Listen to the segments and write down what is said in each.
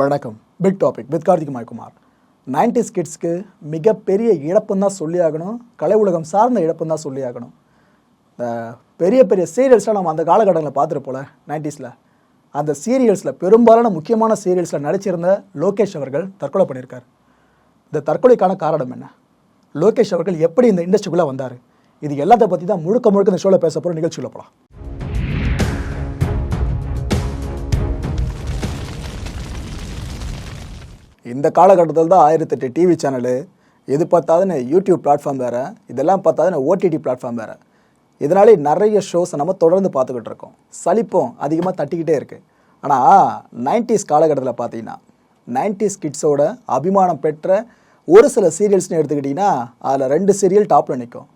வணக்கம். Big topic with Karthik Maikumar. Nineties கிட்ஸ்க்கு மிகப்பெரிய இழப்புன்னு தான் சொல்லி ஆகணும். கலை உலகம் சார்ந்த இழப்புன்னு தான் சொல்லி ஆகணும். இந்த பெரிய பெரிய சீரியல்ஸ்லாம் நம்ம அந்த காலகட்டங்களில் பார்த்துருப்போல நைன்டிஸில் அந்த சீரியல்ஸில் பெரும்பாலான முக்கியமான சீரியல்ஸில் நடிச்சிருந்த லோகேஷ் அவர்கள் தற்கொலை பண்ணியிருக்கார். இந்த தற்கொலைக்கான காரணம் என்ன? லோகேஷ் அவர்கள் எப்படி இந்த இண்டஸ்ட்ரிக்குள்ளே வந்தார்? இது எல்லாத்தை பற்றி தான் முழுக்க முழுக்க இந்த ஷோவில் பேச போகிற நிகழ்ச்சியில் போகலாம் இந்த காலகட்டத்தில் தான் ஆயிரத்தெட்டு டிவி சேனலு எது பார்த்தாதுன்னு யூடியூப் பிளாட்ஃபார்ம் வேறு இதெல்லாம் பார்த்தாதுன்னு ஓடிடி பிளாட்ஃபார்ம் வேறு. இதனாலே நிறைய ஷோஸை நம்ம தொடர்ந்து பார்த்துக்கிட்டு இருக்கோம். சலிப்பும் அதிகமாக தட்டிக்கிட்டே இருக்குது ஆனால் நைன்டிஸ் காலகட்டத்தில் பார்த்தீங்கன்னா நைன்டிஸ் கிட்ஸோட அபிமானம் பெற்ற ஒரு சில சீரியல்ஸ்னு எடுத்துக்கிட்டிங்கன்னா அதில் ரெண்டு சீரியல் டாப்பில் நிற்கும்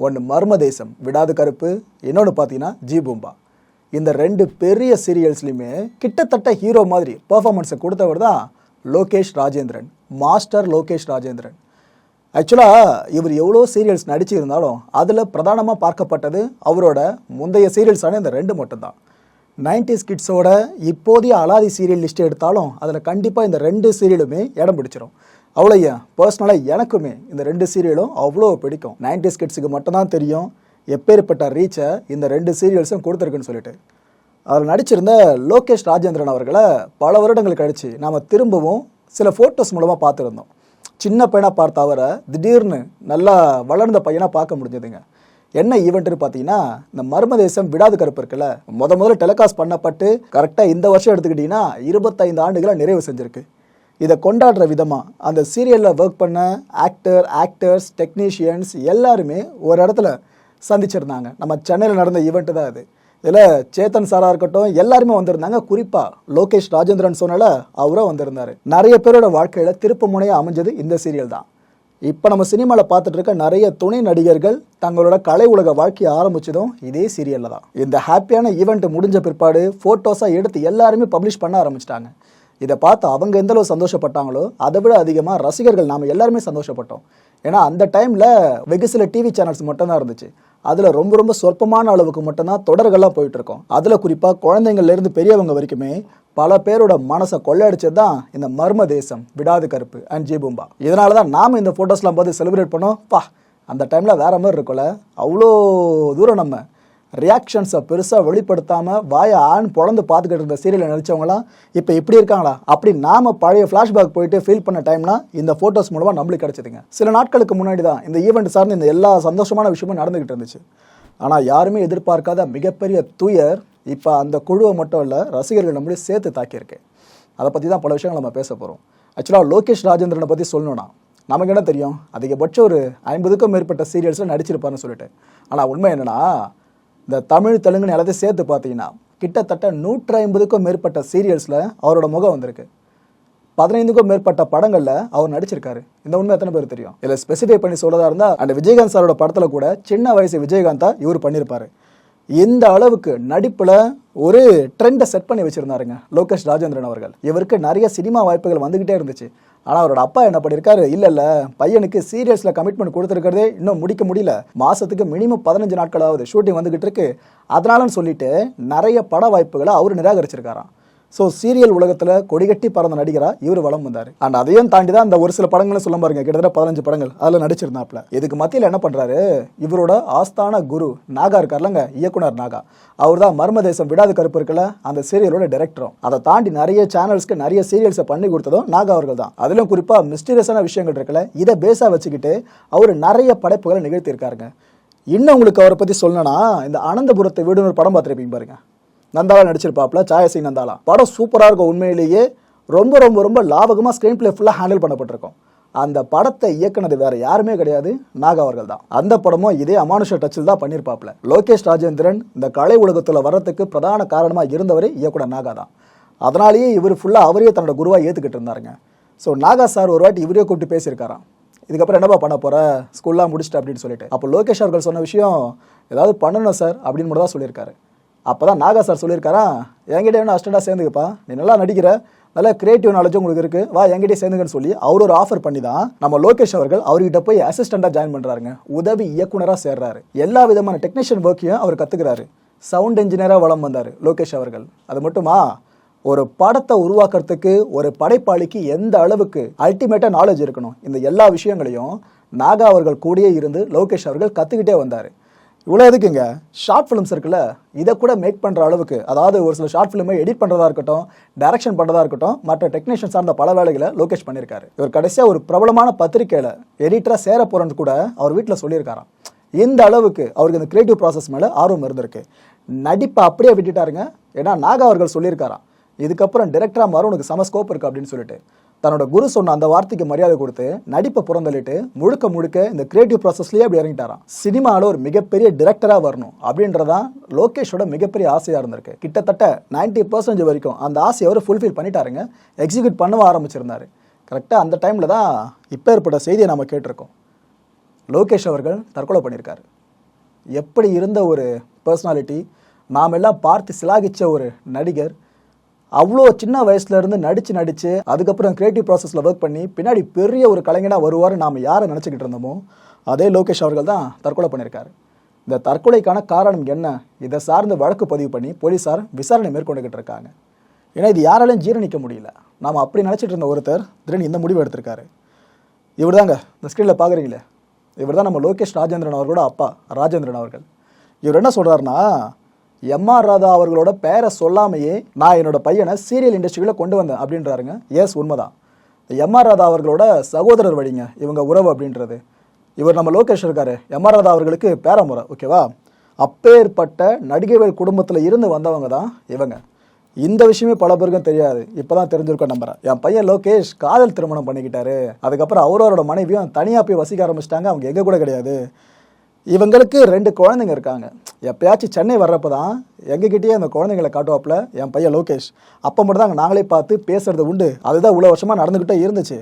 ஒன்று மர்ம தேசம் விடாது கருப்பு. இன்னொன்று பார்த்தீங்கன்னா ஜி பூம்பா. இந்த ரெண்டு பெரிய சீரியல்ஸ்லையுமே கிட்டத்தட்ட ஹீரோ மாதிரி பர்ஃபாமன்ஸை கொடுத்தவர் தான் லோகேஷ் ராஜேந்திரன் மாஸ்டர் லோகேஷ் ராஜேந்திரன். ஆக்சுவலாக இவர் எவ்வளோ சீரியல்ஸ் நடிச்சிருந்தாலும் அதில் பிரதானமாக பார்க்கப்பட்டது அவரோட முந்தைய சீரியல்ஸான இந்த ரெண்டு மட்டும்தான். நைன்டிஸ் கிட்ஸோட இப்போதைய அலாதி சீரியல் லிஸ்ட் எடுத்தாலும் அதில் கண்டிப்பாக இந்த ரெண்டு சீரியலுமே இடம் பிடிச்சிரும். அவ்வளோ ஏன் பர்சனலாக எனக்குமே இந்த ரெண்டு சீரியலும் அவ்வளோ பிடிக்கும். நைன்டிஸ் கிட்ஸுக்கு மட்டும்தான் தெரியும் எப்பேற்பட்ட ரீச்சை இந்த ரெண்டு சீரியல்ஸும் கொடுத்துருக்குன்னு சொல்லிட்டு. அதில் நடிச்சிருந்த லோகேஷ் ராஜேந்திரன் அவர்களை பல வருடங்கள் கழித்து நாம் திரும்பவும் சில ஃபோட்டோஸ் மூலமாக பார்த்துருந்தோம். சின்ன பையனாக பார்த்த அவரை திடீர்னு நல்லா வளர்ந்த பையனாக பார்க்க முடிஞ்சதுங்க. என்ன ஈவெண்ட்டுன்னு பார்த்தீங்கன்னா இந்த மர்ம தேசம் விடாது கருப்பு இருக்குல்ல முத முதல்ல டெலிகாஸ்ட் பண்ணப்பட்டு கரெக்டாக இந்த வருஷம் எடுத்துக்கிட்டிங்கன்னா இருபத்தைந்து ஆண்டுகளை நிறைவு செஞ்சுருக்கு. இதை கொண்டாடுற விதமாக அந்த சீரியலில் ஒர்க் பண்ண ஆக்டர் ஆக்டர்ஸ் டெக்னீஷியன்ஸ் எல்லாருமே ஒரு இடத்துல சந்திச்சிருந்தாங்க. நம்ம சென்னையில் நடந்த ஈவெண்ட்டு தான் அது. இதில் சேத்தன் சாராக இருக்கட்டும் எல்லாருமே வந்திருந்தாங்க. குறிப்பாக லோகேஷ் ராஜேந்திரன் சொன்னால அவரும் வந்திருந்தாரு. நிறைய பேரோட வாழ்க்கையில் திருப்பு முனையாக அமைஞ்சது இந்த சீரியல் தான். இப்போ நம்ம சினிமாவில் பார்த்துட்டு இருக்க நிறைய துணை நடிகர்கள் தங்களோட கலை உலக வாழ்க்கையை ஆரம்பிச்சதும் இதே சீரியலில் தான். இந்த ஹாப்பியான ஈவெண்ட் முடிஞ்ச பிற்பாடு ஃபோட்டோஸாக எடுத்து எல்லாருமே பப்ளிஷ் பண்ண ஆரம்பிச்சிட்டாங்க. இதை பார்த்து அவங்க எந்த அளவு சந்தோஷப்பட்டாங்களோ அதை விட அதிகமாக ரசிகர்கள் நாம் எல்லாருமே சந்தோஷப்பட்டோம். ஏன்னா அந்த டைமில் வெகு சில டிவி சேனல்ஸ் மட்டும்தான் இருந்துச்சு. அதில் ரொம்ப ரொம்ப சொற்பமான அளவுக்கு மட்டும்தான் தொடர்கள்லாம் போயிட்டுருக்கோம். அதில் குறிப்பாக குழந்தைங்கள்லேருந்து பெரியவங்க வரைக்குமே பல பேரோட மனசை கொள்ளையடிச்சது தான் இந்த மர்ம தேசம் விடாது கருப்பு அண்ட் ஜீபூம்பா. இதனால தான் நாம் இந்த ஃபோட்டோஸ்லாம் பார்த்து செலிப்ரேட் பண்ணோம். பா அந்த டைமில் வேற மாதிரி இருக்கும்ல. அவ்வளோ தூரம் நம்ம ரியாக்ஷன்ஸை பெருசாக வெளிப்படுத்தாமல் வாயை ஆண் பொழந்து பார்த்துக்கிட்டு இருந்த சீரியலில் நடித்தவங்களாம் இப்போ இப்படி இருக்காங்களா? அப்படி நாம பழைய ஃப்ளாஷ்பேக் போயிட்டு ஃபீல் பண்ண டைம்னா இந்த ஃபோட்டோஸ் மூலமாக நம்மளுக்கு கிடச்சிதுங்க. சில நாட்களுக்கு முன்னாடி தான் இந்த ஈவெண்ட் சார்ந்து இந்த எல்லா சந்தோஷமான விஷயமும் நடந்துக்கிட்டு இருந்துச்சு. ஆனால் யாருமே எதிர்பார்க்காத மிகப்பெரிய துயர் இப்போ அந்த குழுவை மட்டும் இல்லை ரசிகர்கள் நம்மளே சேர்த்து தாக்கியிருக்கு. அதை பற்றி தான் பல விஷயங்கள் நம்ம பேச போகிறோம் ஆக்சுவலாக லோகேஷ் ராஜேந்திரனை பற்றி சொல்லணும்னா நமக்கு என்ன தெரியும்? அதிகபட்சம் ஒரு ஐம்பதுக்கும் மேற்பட்ட சீரியல்ஸில் நடிச்சிருப்பாருன்னு சொல்லிட்டு. ஆனால் உண்மை என்னன்னா இந்த தமிழ் தெலுங்குன்னு எல்லாத்தையும் சேர்த்து பார்த்தீங்கன்னா கிட்டத்தட்ட நூற்றி ஐம்பதுக்கும் மேற்பட்ட சீரியல்ஸில் அவரோட முகம் வந்திருக்கு. பதினைந்துக்கும் மேற்பட்ட படங்களில் அவர் நடிச்சிருக்காரு. இந்த உண்மை எத்தனை பேர் தெரியும்? இதில் ஸ்பெசிஃபை பண்ணி சொல்லதாக இருந்தால் அந்த விஜயகாந்த் சாரோட படத்தில் கூட சின்ன வயசு விஜயகாந்தா இவர் பண்ணியிருப்பாரு இந்த அளவுக்கு நடிப்பில் ஒரு ட்ரெண்டை செட் பண்ணி வச்சிருந்தாருங்க லோகேஷ் ராஜேந்திரன் அவர்கள். இவருக்கு நிறைய சினிமா வாய்ப்புகள் வந்துக்கிட்டே இருந்துச்சு. ஆனால் அவரோட அப்பா என்ன பண்ணியிருக்காரு இல்லை இல்லை. பையனுக்கு சீரியஸில் கமிட்மெண்ட் கொடுத்துருக்கிறதே இன்னும் முடிக்க முடியல. மாதத்துக்கு மினிமம் பதினஞ்சு நாட்களாவது ஷூட்டிங் வந்துகிட்டு இருக்கு. அதனாலன்னு சொல்லிட்டு நிறைய பட வாய்ப்புகளை அவர் நிராகரிச்சிருக்காராம். ஸோ சீரியல் உலகத்தில் கொடிகட்டி பறந்த நடிகராக இவர் வளம் வந்தார். அண்ட் அதையும் தாண்டி தான் இந்த ஒரு சில படங்களும் சொல்ல பாருங்க. கிட்டத்தட்ட பதினஞ்சு படங்கள் அதில் நடிச்சிருந்தாப்ல இதுக்கு மத்தியில் என்ன பண்ணுறாரு இவரோட ஆஸ்தான குரு நாகா இருக்கார்லங்க இயக்குனர் நாகா. அவர் தான் மர்ம தேசம் விடாது கருப்பு இருக்கல அந்த சீரியலோட டைரக்டரும் அதை தாண்டி நிறைய சேனல்ஸ்க்கு நிறைய சீரியல்ஸை பண்ணி கொடுத்ததும் நாகா அவர்கள் தான் அதிலும் குறிப்பாக மிஸ்டீரியஸான விஷயங்கள் இருக்கல இதை பேஸாக வச்சுக்கிட்டு அவர் நிறைய படைப்புகளை நிகழ்த்தியிருக்காருங்க. இன்னும் உங்களுக்கு அவரை பற்றி சொல்லணும்னா இந்த அனந்தபுரத்தை வீடுன்னு ஒரு படம் பார்த்துருப்பீங்க பாருங்கள் நந்தாலா நடிச்சிருப்பாப்ல சாயசி நந்தாலா படம் சூப்பராக இருக்கும் உண்மையிலேயே. ரொம்ப ரொம்ப ரொம்ப லாபகமாக ஸ்க்ரீன் பிளே ஃபுல்லாக ஹேண்டில் பண்ணப்பட்டிருக்கும். அந்த படத்தை இயக்குனது வேற யாருமே கிடையாது. நாகா அவர்கள் தான். அந்த படமும் இதே அமானுஷ டச்சில் தான் பண்ணியிருப்பாப்ல லோகேஷ் ராஜேந்திரன் இந்த கலை உலகத்தில் வர்றதுக்கு பிரதான காரணமாக இருந்தவர் இயக்குனர் நாகா தான். அதனாலேயே இவர் ஃபுல்லாக அவரே தன்னோட குருவாக ஏற்றுக்கிட்டு இருந்தாருங்க. ஸோ நாகா சார் ஒரு வாட்டி இவரே கூப்பிட்டு பேசியிருக்காராம். இதுக்கப்புறம் என்னப்பா பண்ண போகிற ஸ்கூல்லாம் முடிச்சிட்டு அப்படின்னு சொல்லிட்டு. அப்போ லோகேஷ் அவர்கள் சொன்ன விஷயம் ஏதாவது பண்ணணும் சார் அப்படின்னு மட்டும் தான் சொல்லியிருக்காரு. அப்போ தான் நாகா சார் சொல்லியிருக்காரா? என்கிட்ட வேணும் அஸ்டண்டாக சேர்ந்துக்கப்பா? நீ நல்லா நடிக்கிற. நல்ல கிரியேட்டிவ் நாலேஜ் உங்களுக்கு இருக்கு. வா என்கிட்டயே சேர்ந்துங்கன்னு சொல்லி அவர் ஒரு ஆஃபர் பண்ணி தான் நம்ம லோகேஷ் அவர்கள் அவர்கிட்ட போய் அசிஸ்டண்டாக ஜாயின் பண்ணுறாருங்க உதவி இயக்குனராக சேர்றாரு. எல்லா விதமான டெக்னீஷியன் ஒர்க்கையும் அவர் கற்றுக்கிறாரு சவுண்ட் இன்ஜினியராக வளம் வந்தார் லோகேஷ் அவர்கள். அது மட்டுமா? ஒரு படத்தை உருவாக்குறதுக்கு ஒரு படைப்பாளிக்கு எந்த அளவுக்கு அல்டிமேட்டாக நாலேஜ் இருக்கணும்? இந்த எல்லா விஷயங்களையும் நாகா அவர்கள் கூடயே இருந்து லோகேஷ் அவர்கள் கற்றுக்கிட்டே வந்தார். இவ்வளோ எதுக்குங்க? ஷார்ட் ஃபிலிம்ஸ் இருக்குல்ல இதை கூட மேக் பண்ணுற அளவுக்கு அதாவது ஒரு சில ஷார்ட் ஃபிலிமை எடிட் பண்ணுறதா இருக்கட்டும் டைரக்ஷன் பண்ணுறதா இருக்கட்டும் மற்ற டெக்னீஷியன் சார்ந்த பல வேலைகளை லோகேஷ் பண்ணியிருக்காரு. இவர் கடைசியாக ஒரு பிரபலமான பத்திரிக்கையில் எடிட்டராக சேர போகிறன்னு கூட அவர் வீட்டில் சொல்லியிருக்காராம். இந்த அளவுக்கு அவருக்கு இந்த கிரியேட்டிவ் ப்ராசஸ் மேலே ஆர்வம் இருந்திருக்கு. நடிப்பை அப்படியே விட்டுட்டாருங்க. ஏன்னா நாகா அவர்கள் சொல்லியிருக்காராம். இதுக்கப்புறம் டிரெக்டராக மாற உனக்கு சம ஸ்கோப் இருக்குது அப்படின்னு சொல்லிட்டு. தன்னோட குரு சொன்ன அந்த வார்த்தைக்கு மரியாதை கொடுத்து நடிப்பை புறந்தள்ளிட்டு முழுக்க முழுக்க இந்த கிரியேட்டிவ் ப்ராசஸ்லேயே அப்படி இறங்கிட்டாராம். சினிமாவில் ஒரு மிகப்பெரிய டிரெக்டராக வரணும் அப்படின்றதான் லோகேஷோட மிகப்பெரிய ஆசையாக இருந்திருக்கு. கிட்டத்தட்ட 90% பர்சன்டேஜ் வரைக்கும் அந்த ஆசையை அவர் ஃபுல்ஃபில் பண்ணிட்டாருங்க. எக்ஸிக்யூட் பண்ண ஆரம்பிச்சிருந்தாரு. கரெக்டாக அந்த டைமில் தான் இப்போ ஏற்பட்ட செய்தியை நம்ம கேட்டிருக்கோம். லோகேஷ் அவர்கள் தற்கொலை பண்ணியிருக்காரு. எப்படி இருந்த ஒரு பர்சனாலிட்டி நாம் எல்லாம் பார்த்து சிலாகிச்ச ஒரு நடிகர் அவ்வளோ சின்ன வயசுல இருந்து நடிச்சு நடிச்சு அதுக்கப்புறம் கிரியேட்டிவ் ப்ராசஸில் ஒர்க் பண்ணி பின்னாடி பெரிய ஒரு கலைஞனாக வருவார் நாம் யாரை நினச்சிக்கிட்டு இருந்தோமோ அதே லோகேஷ் அவர்கள் தான் தற்கொலை பண்ணியிருக்காரு. இந்த தற்கொலைக்கான காரணம் என்ன? இதை சார்ந்து வழக்கு பதிவு பண்ணி போலீஸார் விசாரணை மேற்கொண்டுகிட்டு இருக்காங்க. ஏன்னா இது யாராலையும் ஜீரணிக்க முடியல. நாம் அப்படி நினச்சிட்டு இருந்த ஒருத்தர் திடீர்னு இந்த முடிவு எடுத்திருக்காரு. இவர் தாங்க இந்த ஸ்க்ரீனில் பார்க்குறீங்களே இவர் தான் நம்ம லோகேஷ் ராஜேந்திரன் அவர்களோட அப்பா ராஜேந்திரன் அவர்கள். இவர் என்ன சொல்கிறாருன்னா எம்ஆர் ராதா அவர்களோட பேரை சொல்லாமையே நான் என்னோட பையனை சீரியல் இண்டஸ்ட்ரியில் கொண்டு வந்தேன் அப்படின்றாருங்க. எஸ் உண்மைதான். எம்ஆர் ராதா அவர்களோட சகோதரர் வழிங்க இவங்க உறவு அப்படின்றது. இவர் நம்ம லோகேஷ் இருக்காரு. எம்ஆர் ராதா அவர்களுக்கு பேரமுறை ஓகேவா? அப்பேற்பட்ட நடிகைகள் குடும்பத்தில் இருந்து வந்தவங்க தான் இவங்க. இந்த விஷயமே பல பேருக்கும் தெரியாது. இப்பதான் தெரிஞ்சிருக்கோம் நம்புறேன். என் பையன் லோகேஷ் காதல் திருமணம் பண்ணிக்கிட்டாரு. அதுக்கப்புறம் அவரோட மனைவியும் தனியாக போய் வசிக்க ஆரம்பிச்சிட்டாங்க. அவங்க எங்கே கூட கிடையாது. இவங்களுக்கு ரெண்டு குழந்தைங்க இருக்காங்க. எப்பயாச்சும் சென்னை வர்றப்போ தான் எங்ககிட்டயே அந்த குழந்தைங்களை காட்டுவாப்பில் என் பையன் லோகேஷ். அப்போ மட்டும் தான் நாங்களே பார்த்து பேசுறது உண்டு. அதுதான் இவ்வளோ வருஷமாக நடந்துக்கிட்டே இருந்துச்சு.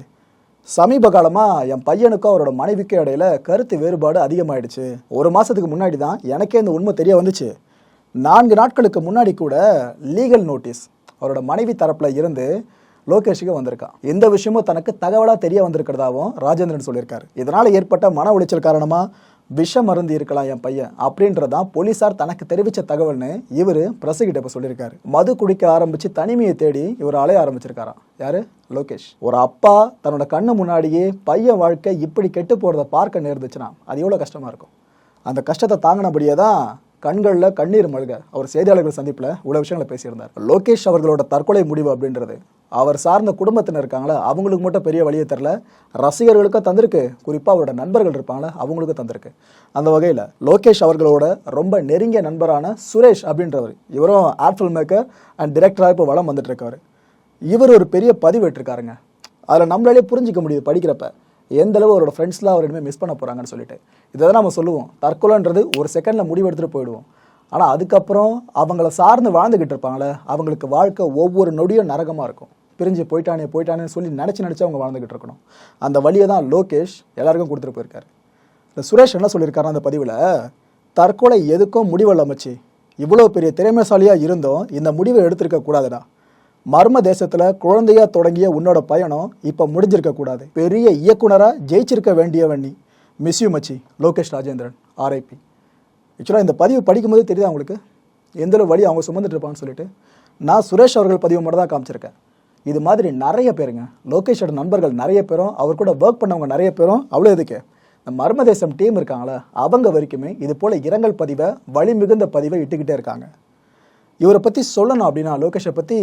சமீப காலமாக என் பையனுக்கும் அவரோட மனைவிக்கும் இடையில கருத்து வேறுபாடு அதிகமாயிடுச்சு. ஒரு மாதத்துக்கு முன்னாடி தான் எனக்கே இந்த உண்மை தெரிய வந்துச்சு. நான்கு நாட்களுக்கு முன்னாடி கூட லீகல் நோட்டீஸ் அவரோட மனைவி தரப்பில் இருந்து லோகேஷுக்கு வந்திருக்கான். இந்த விஷயமும் தனக்கு தகவலாக தெரிய வந்திருக்கிறதாவும் ராஜேந்திரன் சொல்லியிருக்காரு. இதனால் ஏற்பட்ட மன உளைச்சல் காரணமாக விஷ மருந்து இருக்கலாம் என் பையன் அப்படின்றதான் போலீசார் தனக்கு தெரிவித்த தகவல்னு இவர் பிரசுகிட்ட இப்போ சொல்லியிருக்காரு. மது குடிக்க ஆரம்பித்து தனிமையை தேடி இவர் அலைய ஆரம்பிச்சிருக்காராம். யாரு? லோகேஷ். ஒரு அப்பா தன்னோட கண்ணு முன்னாடியே பையன் வாழ்க்கை இப்படி கெட்டு போகிறத பார்க்க நேர்ந்துச்சுன்னா அது எவ்வளோ கஷ்டமாக இருக்கும். அந்த கஷ்டத்தை தாங்கினபடியே தான் கண்களில் கண்ணீர் மழுக அவர் செய்தியாளர்கள் சந்திப்பில் இவ்வளோ விஷயங்களை பேசியிருந்தார். லோகேஷ் அவர்களோட தற்கொலை முடிவு அப்படின்றது அவர் சார்ந்த குடும்பத்தினர் இருக்காங்களா அவங்களுக்கு மட்டும் பெரிய வழியை தரல ரசிகர்களுக்கும் தந்திருக்கு. குறிப்பாக அவரோட நண்பர்கள் இருப்பாங்களா அவங்களுக்கும் தந்திருக்கு. அந்த வகையில் லோகேஷ் அவர்களோட ரொம்ப நெருங்கிய நண்பரான சுரேஷ் அப்படின்றவர் இவரும் ஆர்ட் ஃபில்ம் மேக்கர் அண்ட் டிரெக்டராக இப்போ வளம் வந்துட்டுருக்காரு. இவர் ஒரு பெரிய பதிவு இட்டிருக்காருங்க அதில் நம்மளாலே புரிஞ்சிக்க முடியுது படிக்கிறப்ப. எந்த அளவு அவரோட ஃப்ரெண்ட்ஸ்லாம் அவர் இனிமேல் மிஸ் பண்ண போகிறாங்கன்னு சொல்லிட்டு. இதை தான் நம்ம சொல்லுவோம். தற்கொலைன்றது ஒரு செகண்டில் முடிவெடுத்துட்டு போயிடுவோம். ஆனால் அதுக்கப்புறம் அவங்கள சார்ந்து வாழ்ந்துக்கிட்டு இருப்பாங்களே அவங்களுக்கு வாழ்க்கை ஒவ்வொரு நொடியும் நரகமாக இருக்கும். பிரிஞ்சு போயிட்டானே போயிட்டானேன்னு சொல்லி நினச்சி நினச்சி அவங்க வாழ்ந்துகிட்டு இருக்கணும். அந்த வழியை தான் லோகேஷ் எல்லாருக்கும் கொடுத்துட்டு போயிருக்காரு. இந்த சுரேஷ் என்ன சொல்லியிருக்காரு அந்த பதிவில் தற்கொலை எதுக்கும் முடிவல்ல மச்சி. இவ்வளோ பெரிய திறமைசாலியாக இருந்தும் இந்த முடிவை எடுத்திருக்க கூடாதுடா. மர்ம தேசத்தில் குழந்தையாக தொடங்கிய உன்னோட பயணம் இப்போ முடிஞ்சிருக்க கூடாது. பெரிய இயக்குனராக ஜெயிச்சிருக்க வேண்டியவன் நீ. மிஸ் யூ மச்சி. லோகேஷ் ராஜேந்திரன் ஆர்ஐபி ஆக்சுவலாக இந்த பதிவு படிக்கும்போது தெரியுதா உங்களுக்கு? எந்த வழி அவங்க சுமந்துட்டு இருப்பான்னு சொல்லிட்டு. நான் சுரேஷ் அவர்கள் பதிவு மட்டும் தான் காமிச்சிருக்கேன். இது மாதிரி நிறைய பேருங்க. லோகேஷோட நண்பர்கள் நிறைய பேரும் அவர் கூட ஒர்க் பண்ணவங்க நிறைய பேரும் அவ்வளோ எதுக்கு? இந்த மர்மதேசம் டீம் இருக்காங்களே? அவங்க வரைக்குமே இது போல் இரங்கல் பதிவை வழிமிகுந்த பதிவை இட்டுக்கிட்டே இருக்காங்க. இவரை பற்றி சொல்லணும் அப்படின்னா லோகேஷை பற்றி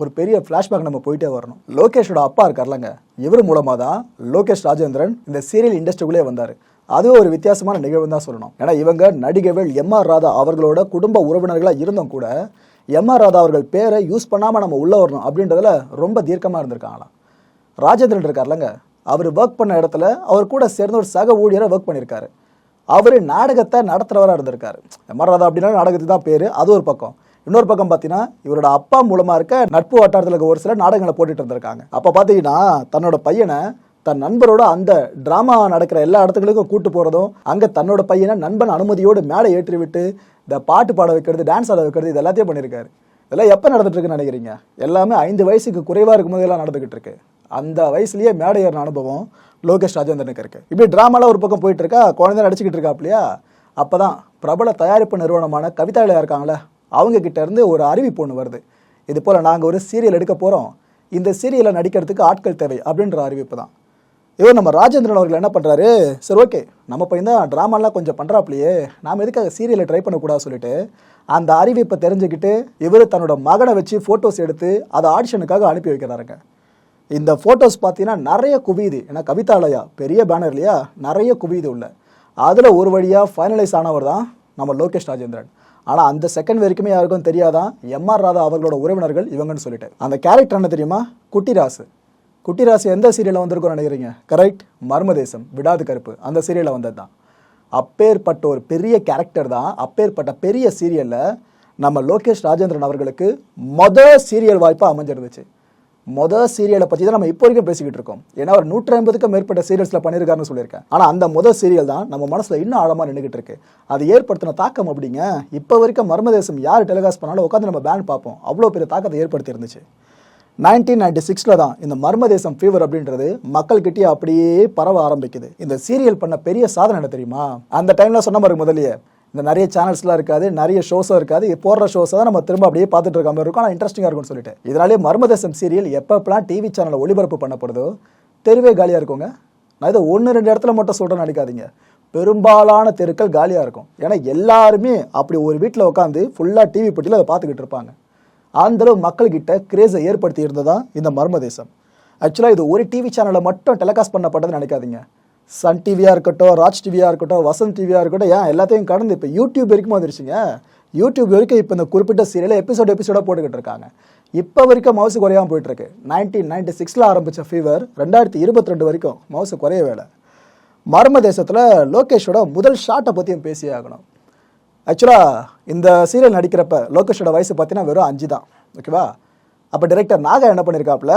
ஒரு பெரிய ஃப்ளாஷ்பேக் நம்ம போயிட்டே வரணும். லோகேஷோட அப்பா இருக்கார்லங்க. இவர் மூலமாக தான் லோகேஷ் ராஜேந்திரன் இந்த சீரியல் இண்டஸ்ட்ரிக்குள்ளே வந்தார். அதுவே ஒரு வித்தியாசமான நிகழ்வு தான் சொல்லணும். ஏன்னா இவங்க நடிகைகள் எம் ஆர் ராதா அவர்களோட குடும்ப உறவினர்களாக இருந்தும் கூட எம் ஆர் ராதா அவர்கள் பேரை யூஸ் பண்ணாமல் நம்ம உள்ளே வரணும் அப்படின்றதுல ரொம்ப தீர்க்கமாக இருந்திருக்காங்களாம். ராஜேந்திரன் இருக்கார்லங்க. அவர் ஒர்க் பண்ண இடத்துல அவர் கூட சேர்ந்து ஒரு சக ஊழியரை ஒர்க் பண்ணியிருக்காரு அவர் நாடகத்தை நடத்துகிறவராக இருந்திருக்காரு. எம்ஆர் ராதா அப்படின்னா நாடகத்துக்கு தான் பேர் அது ஒரு பக்கம். இன்னொரு பக்கம் பார்த்தீங்கன்னா இவரோட அப்பா மூலமாக இருக்க நட்பு வட்டாரத்தில் இருக்க ஒரு சில நாடகங்களை போட்டுட்டு இருந்திருக்காங்க. அப்போ பார்த்தீங்கன்னா தன்னோட பையனை தன் நண்பரோட அந்த டிராமா நடக்கிற எல்லா இடத்துகளுக்கும் கூட்டு போகிறதும் அங்கே தன்னோட பையனை நண்பன் அனுமதியோடு மேலே ஏற்றி விட்டு இந்த பாட்டு பாட வைக்கிறது டான்ஸ் ஆட வைக்கிறது இது எல்லாத்தையும் பண்ணியிருக்காரு. இதெல்லாம் எப்போ நடந்துட்டு இருக்குன்னு நினைக்கிறீங்க? எல்லாமே ஐந்து வயசுக்கு குறைவாக இருக்கும்போது எல்லாம் நடந்துகிட்டு இருக்கு அந்த வயசுலயே மேடை ஏறின அனுபவம் லோகேஷ் ராஜேந்திரனுக்கு இருக்கு. இப்படி டிராமாலாம் ஒரு பக்கம் போயிட்டு இருக்கா குழந்தை நடிச்சுக்கிட்டு இருக்கா அப்போ அப்பதான் பிரபல தயாரிப்பு நிறுவனமான கவிதாலயா இருக்காங்களே அவங்க கிட்ட இருந்து ஒரு அறிவிப்பு ஒன்று வருது. இது போல் நாங்கள் ஒரு சீரியல் எடுக்க போகிறோம் இந்த சீரியலை நடிக்கிறதுக்கு ஆட்கள் தேவை அப்படின்ற அறிவிப்பு தான். இவர் நம்ம ராஜேந்திரன் அவர்கள் என்ன பண்ணுறாரு சரி ஓகே நம்ம பையன் தான் ட்ராமாலாம் கொஞ்சம் பண்ணுறாப்லையே நாம் எதுக்காக சீரியலை ட்ரை பண்ணக்கூடாது சொல்லிட்டு அந்த அறிவிப்பை தெரிஞ்சுக்கிட்டு இவர் தன்னோட மகனை வச்சு ஃபோட்டோஸ் எடுத்து அதை ஆடிஷனுக்காக அனுப்பி வைக்கிறாருங்க. இந்த ஃபோட்டோஸ் பார்த்தீங்கன்னா நிறைய குவியுது. ஏன்னா கவிதாலயா பெரிய பேனர் இல்லையா? நிறைய குவியுது உள்ள. அதில் ஒரு வழியாக ஃபைனலைஸ் ஆனவர் தான் நம்ம லோகேஷ் ராஜேந்திரன். ஆனால் அந்த செகண்ட் வரைக்குமே யாருக்கும் தெரியாதான் எம்ஆர் ராதா அவர்களோட உறவினர்கள் இவங்கன்னு சொல்லிட்டு. அந்த கேரக்டர் என்ன தெரியுமா? குட்டிராசு. குட்டிராசி எந்த சீரியலில் வந்திருக்கும்னு நினைக்கிறீங்க? கரெக்ட் மர்மதேசம். விடாது கருப்பு. அந்த சீரியலில் வந்தது தான் அப்பேற்பட்ட ஒரு பெரிய கேரக்டர் தான். அப்பேற்பட்ட பெரிய சீரியலில் நம்ம லோகேஷ் ராஜேந்திரன் அவர்களுக்கு மொதல் சீரியல் வாய்ப்பாக அமைஞ்சிருந்துச்சு. மொதல் சீரியலை பற்றி தான் நம்ம இப்போ வரைக்கும் பேசிக்கிட்டு இருக்கோம். ஏன்னா ஒரு நூற்றி ஐம்பதுக்கும் மேற்பட்ட சீரியல்ஸில் பண்ணியிருக்காருன்னு சொல்லியிருக்கேன். ஆனால் அந்த மொதல் சீரியல் தான் நம்ம மனசில் இன்னும் ஆழமாக நின்றுக்கிட்டு இருக்கு. அது ஏற்படுத்தின தாக்கம் அப்படிங்க இப்போ வரைக்கும் மர்மதேசம் யார் டெலிகாஸ்ட் பண்ணாலும் உட்காந்து நம்ம பேண்ட் பார்ப்போம். அவ்வளோ பெரிய தாக்கத்தை ஏற்படுத்தி இருந்துச்சு நைன்டீன் நைன்டி சிக்ஸில் தான் இந்த மர்மதேசம் ஃபீவர் அப்படின்றது மக்கள்கிட்டயே அப்படியே பரவ ஆரம்பிக்குது. இந்த சீரியல் பண்ண பெரிய சாதனை என்ன தெரியுமா? அந்த டைமில் சொன்ன மாதிரி முதலியே இந்த நிறைய சேனல்ஸ்லாம் இருக்காது நிறைய ஷோஸும் இருக்காது போடுற ஷோஸை தான் நம்ம திரும்ப அப்படியே பார்த்துட்டு இருக்க மாதிரி இருக்கும் ஆனால் இன்ட்ரெஸ்டிங்காக இருக்கும்னு சொல்லிட்டு. இதனாலே மர்மதேசம் சீரியல் எப்பப்பெல்லாம் டிவி சேனலில் ஒளிபரப்பு பண்ணப்படுதோ தெருவே காலியாக இருக்குங்க. நான் இதை ஒன்று ரெண்டு இடத்துல மட்டும் சொல்கிறேன்னு நினைக்காதீங்க பெரும்பாலான தெருக்கள் காலியாக இருக்கும். ஏன்னா எல்லாருமே அப்படி ஒரு வீட்டில் உட்காந்து ஃபுல்லாக டிவி பெட்டியில் அதை பார்த்துக்கிட்டு இருப்பாங்க. அந்தளவு மக்கள்கிட்ட கிரேஸை ஏற்படுத்தி இருந்ததா இந்த மர்மதேசம் ஆக்சுவலாக இது ஒரு டிவி சேனலில் மட்டும் டெலிகாஸ்ட் பண்ணப்பட்டதுன்னு நினைக்காதீங்க. சன் டிவியாக இருக்கட்டும் ராஜ் டிவியாக இருக்கட்டும் வசந்த் டிவியாக இருக்கட்டும் ஏன் எல்லாத்தையும் கடந்து இப்போ யூடியூப் வரைக்கும் வந்துருச்சுங்க? யூடியூப் வரைக்கும் இப்போ இந்த குறிப்பிட்ட சீரியலை எபிசோட் எபிசோடாக போட்டுக்கிட்டு இருக்காங்க. இப்போ வரைக்கும் மவுசு குறையாமல் போயிட்டுருக்கு. நைன்டீன் நைன்டி சிக்ஸில் ஆரம்பித்த ஃபீவர் ரெண்டாயிரத்தி இருபத்தி ரெண்டு வரைக்கும் மவுசு குறைய வேலை மர்ம தேசத்தில் லோகேஷோட முதல் ஷாட்டை பற்றியும் பேசியே ஆகணும். ஆக்சுவலாக இந்த சீரியல் நடிக்கிறப்ப லோகேஷோட வயசு பார்த்தீங்கன்னா வெறும் அஞ்சு தான் ஓகேவா அப்போ டிரெக்டர் நாகா என்ன பண்ணியிருக்காப்புல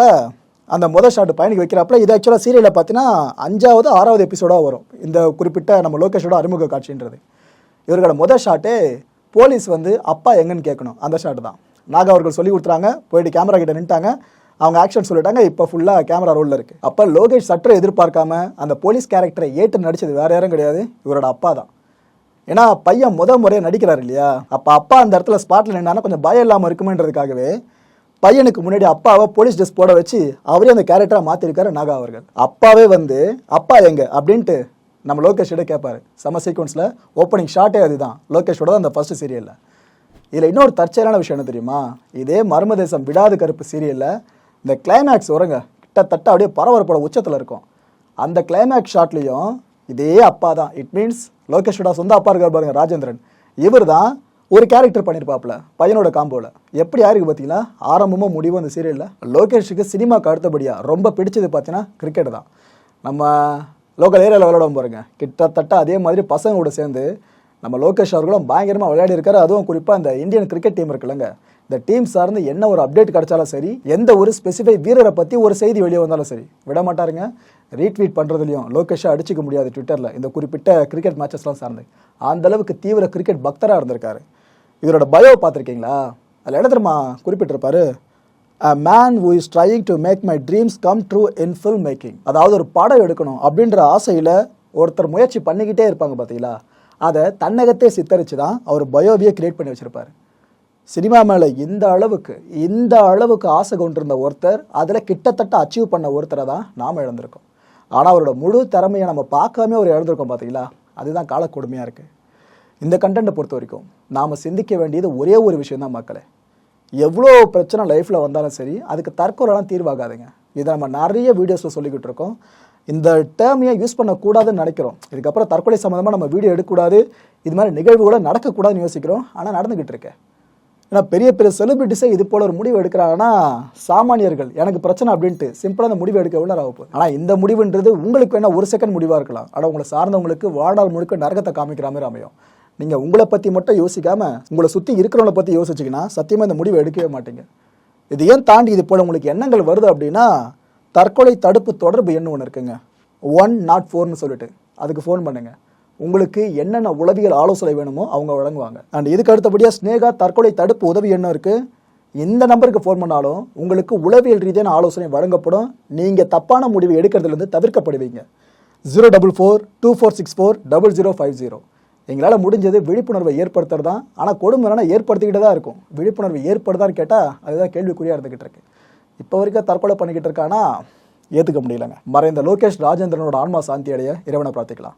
அந்த முதல் ஷாட் பயணிக்கு வைக்கிறாப்புல இது ஆக்சுவலாக சீரியலில் பார்த்தீங்கன்னா அஞ்சாவது ஆறாவது எபிசோடாக வரும். இந்த குறிப்பிட்ட நம்ம லோகேஷோட அறிமுக காட்சின்றது. இவர்களோட முதல் ஷாட்டே போலீஸ் வந்து அப்பா எங்கன்னு கேட்கணும். அந்த ஷாட் தான். நாகா அவர்கள் சொல்லி கொடுத்துறாங்க போயிட்டு கேமரா கிட்ட நின்ட்டாங்க அவங்க ஆக்ஷன் சொல்லிட்டாங்க இப்போ ஃபுல்லாக கேமரா ரோலில் இருக்குது அப்போ லோகேஷ் சற்று எதிர்பார்க்காம அந்த போலீஸ் கேரக்டரை ஏற்று நடித்தது வேறு யாரும் கிடையாது இவரோட அப்பா தான். ஏன்னா பையன் முத முறையாக நடிக்கிறார் இல்லையா? அப்போ அப்பா அந்த இடத்துல ஸ்பாட்டில் நின்னா கொஞ்சம் பயம் இல்லாமல் இருக்குமேன்றதுக்காகவே பையனுக்கு முன்னாடி அப்பாவை போலீஸ் ட்ரெஸ் போட வச்சு அவரே அந்த கேரக்டராக மாற்றிருக்காரு நாகா அவர்கள். அப்பாவே வந்து அப்பா எங்க? அப்படின்ட்டு நம்ம லோகேஷோட கேட்பாரு சம சீக்வன்ஸில் ஓப்பனிங் ஷாட்டே அதுதான். லோகேஷோட தான் அந்த ஃபர்ஸ்ட் சீரியலில் இதில் இன்னொரு தற்செயலான விஷயம் என்ன தெரியுமா? இதே மர்மதேசம் விடாது கருப்பு சீரியலில் இந்த கிளைமேக்ஸ் வரங்க கிட்டத்தட்ட அப்படியே பரபரப்போட உச்சத்தில் இருக்கும். அந்த கிளைமேக்ஸ் ஷாட்லேயும் இதே அப்பா தான். இட் மீன்ஸ் லோகேஷோட சொந்த அப்பா இருக்கார் பாருங்க ராஜேந்திரன். இவர் தான் ஒரு கேரக்டர் பண்ணியிருப்பாப்புல பையனோட காம்போவில் எப்படி யாருக்கு பார்த்தீங்களா ஆரம்பமும் முடிவும் அந்த சீரியலில் லோகேஷுக்கு சினிமாவுக்கு அடுத்தபடியாக ரொம்ப பிடிச்சது பார்த்தீங்கன்னா கிரிக்கெட் தான். நம்ம லோக்கல் ஏரியாவில் விளையாடுவோம் பாருங்க. கிட்டத்தட்ட அதே மாதிரி பசங்களோட சேர்ந்து நம்ம லோகேஷ் அவர்களும் பயங்கரமாக விளையாடி இருக்காரு அதுவும் குறிப்பாக அந்த இந்தியன் கிரிக்கெட் டீம் இருக்குல்லங்க. இந்த டீம் சார்ந்து என்ன ஒரு அப்டேட் கிடைச்சாலும் சரி எந்த ஒரு ஸ்பெசிஃபை வீரரை பற்றி ஒரு செய்தி வெளியே வந்தாலும் சரி விட மாட்டாருங்க. ரீட்வீட் பண்ணுறதுலையும் லோகேஷாக அடிச்சுக்க முடியாது ட்விட்டரில் இந்த குறிப்பிட்ட கிரிக்கெட் மேட்சஸ்லாம் சார்ந்து. அந்த அளவுக்கு தீவிர கிரிக்கெட் பக்தராக இருந்திருக்காரு. இதோட பயோ பார்த்துருக்கீங்களா? அதில் என்ன தெரியுமா குறிப்பிட்டிருப்பாரு? A man who is trying to make my dreams come true in film making அதாவது ஒரு படம் எடுக்கணும் அப்படின்ற ஆசையில் ஒருத்தர் முயற்சி பண்ணிக்கிட்டே இருப்பாங்க பார்த்தீங்களா அதை தன்னகத்தே சித்தரித்து தான் அவர் பயோவியை கிரியேட் பண்ணி வச்சுருப்பாரு. சினிமா மேலே இந்த அளவுக்கு இந்த அளவுக்கு ஆசை கொண்டிருந்த ஒருத்தர் அதில் கிட்டத்தட்ட அச்சீவ் பண்ண ஒருத்தரை தான் நாம் இழந்திருக்கோம். ஆனால் அவரோட முழு திறமையை நம்ம பார்க்காம ஒரு இழந்திருக்கோம் பார்த்தீங்களா அதுதான் காலக்கொடுமையாக இருக்குது இந்த கண்டென்ட்டை பொறுத்த வரைக்கும் நாம் சிந்திக்க வேண்டியது ஒரே ஒரு விஷயந்தான் மக்களே. எவ்வளோ பிரச்சனை லைஃப்பில் வந்தாலும் சரி அதுக்கு தற்கொலைலாம் தீர்வாகாதுங்க. இதை நம்ம நிறைய வீடியோஸில் சொல்லிக்கிட்டு இருக்கோம். இந்த டேர்மையை யூஸ் பண்ணக்கூடாதுன்னு நினைக்கிறோம். இதுக்கப்புறம் தற்கொலை சம்மந்தமாக நம்ம வீடியோ எடுக்கக்கூடாது. இது மாதிரி நிகழ்வுகளை நடக்கக்கூடாதுன்னு யோசிக்கிறோம். ஆனால் நடந்துக்கிட்டு இருக்கேன் ஏன்னா பெரிய பெரிய செலிபிரிட்டிஸே இது போல ஒரு முடிவு எடுக்கிறாங்கன்னா சாமானியர்கள் எனக்கு பிரச்சனை அப்படின்ட்டு சிம்பிளாக அந்த முடிவு எடுக்க உள்ள ஆகும் ஆனால் இந்த முடிவுன்றது உங்களுக்கு வேணால் ஒரு செகண்ட் முடிவாக இருக்கலாம். ஆனால் உங்களை சார்ந்தவங்களுக்கு வாழ்நாள் முழுக்க நரகத்தை காமிக்கிற மாதிரி அமையும். நீங்கள் உங்களை பற்றி மட்டும் யோசிக்காம உங்களை சுற்றி இருக்கிறவங்கள பற்றி யோசிச்சிங்கன்னா சத்தியமாக இந்த முடிவை எடுக்கவே மாட்டீங்க. இது ஏன் தாண்டி இது போல உங்களுக்கு எண்ணங்கள் வருது அப்படின்னா தற்கொலை தடுப்பு தொடர்பு எண் ஒன்று இருக்குங்க. ஒன் நாட் ஃபோர்னு சொல்லிட்டு. அதுக்கு ஃபோன் பண்ணுங்கள் உங்களுக்கு என்னென்ன உளவியல் ஆலோசனை வேணுமோ அவங்க வழங்குவாங்க. அண்ட் இதுக்கு அடுத்தபடியாக ஸ்னேகா தற்கொலை தடுப்பு உதவி எண்ணம் இருக்குது இந்த நம்பருக்கு ஃபோன் பண்ணாலும் உங்களுக்கு உளவியல் ரீதியான ஆலோசனை வழங்கப்படும். நீங்கள் தப்பான முடிவு எடுக்கிறதுலேருந்து தவிர்க்கப்படுவீங்க. Zero double four two four six four double zero five zero எங்களால் முடிஞ்சது விழிப்புணர்வை ஏற்படுத்துறது தான். ஆனால் கொடுமைனா ஏற்படுத்திக்கிட்டு தான் இருக்கும். விழிப்புணர்வு ஏற்படுதான்னு கேட்டால் அதுதான் கேள்விக்குறியாக இருந்துக்கிட்டு இருக்கு. இப்போ வரைக்கும் தற்கொலை பண்ணிக்கிட்டு இருக்கானா? ஏற்றுக்க முடியலங்க. மறைந்த லோகேஷ் ராஜேந்திரனோட ஆன்மா சாந்தி அடைய இறைவனை பிரார்த்திக்கலாம்.